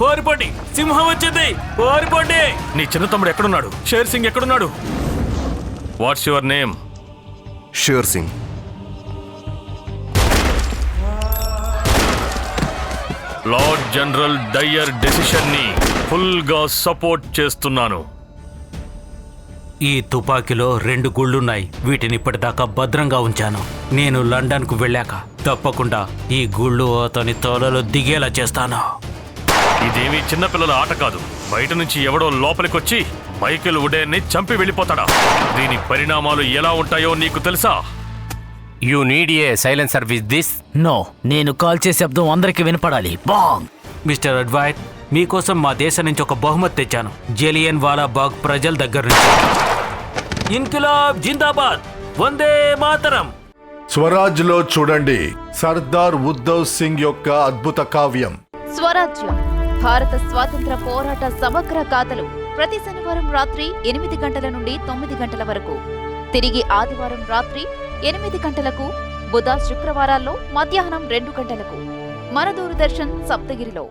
పారిపోండి. సింహం వచ్చింది. పారిపోండి. నీ చిన్న తమ్ముడు ఎక్కడున్నాడు? షేర్ సింగ్ ఎక్కడున్నాడు? What's your name Sher Singh. Lord general Dyer డెసిషన్ని ఫుల్గా సపోర్ట్ చేస్తున్నాను. ఈ తుపాకీలో రెండు గుళ్ళున్నాయి. వీటిని ఇప్పటిదాకా భద్రంగా ఉంచాను. నేను లండన్కు వెళ్ళాక తప్పకుండా ఈ గుళ్ళు అతని తోలలో దిగేలా చేస్తాను. ఇదేమీ చిన్నపిల్లల ఆట కాదు. బయట నుంచి ఎవడో లోపలికొచ్చి మైకేల్ ఉడేన్ని చంపి వెళ్ళిపోతాడా? దీని పరిణామాలు ఎలా ఉంటాయో నీకు తెలుసా? You need a silencer with this no నేను కాల్ చేసే శబ్దం అందరికి వినపడాలి. బాంగ్! మిస్టర్ అడ్వైట్ మీకోసం మా దేశం నుంచి ఒక బహుమతి తెచ్చాను. జలియన్ వాలా బాగ్ ప్రజల దగ్గర నుంచి. ఇన్కిలాబ్ జిందాబాద్! వందే మాతరం! స్వరాజ్లో చూడండి. సర్దార్ ఉద్ధవ్ సింగ్ యొక్క అద్భుత కావ్యం. స్వరాజ్యం. భారత స్వాతంత్ర పోరాట సమగ్ర గాథలు ప్రతి శనివారం రాత్రి ఎనిమిది గంటల నుండి తొమ్మిది గంటల వరకు. తిరిగి ఆదివారం రాత్రి ఎనిమిది గంటలకు బుధ శుక్రవారాల్లో మధ్యాహ్నం రెండు గంటలకు. మన దూరదర్శన్ సప్తగిరిలో.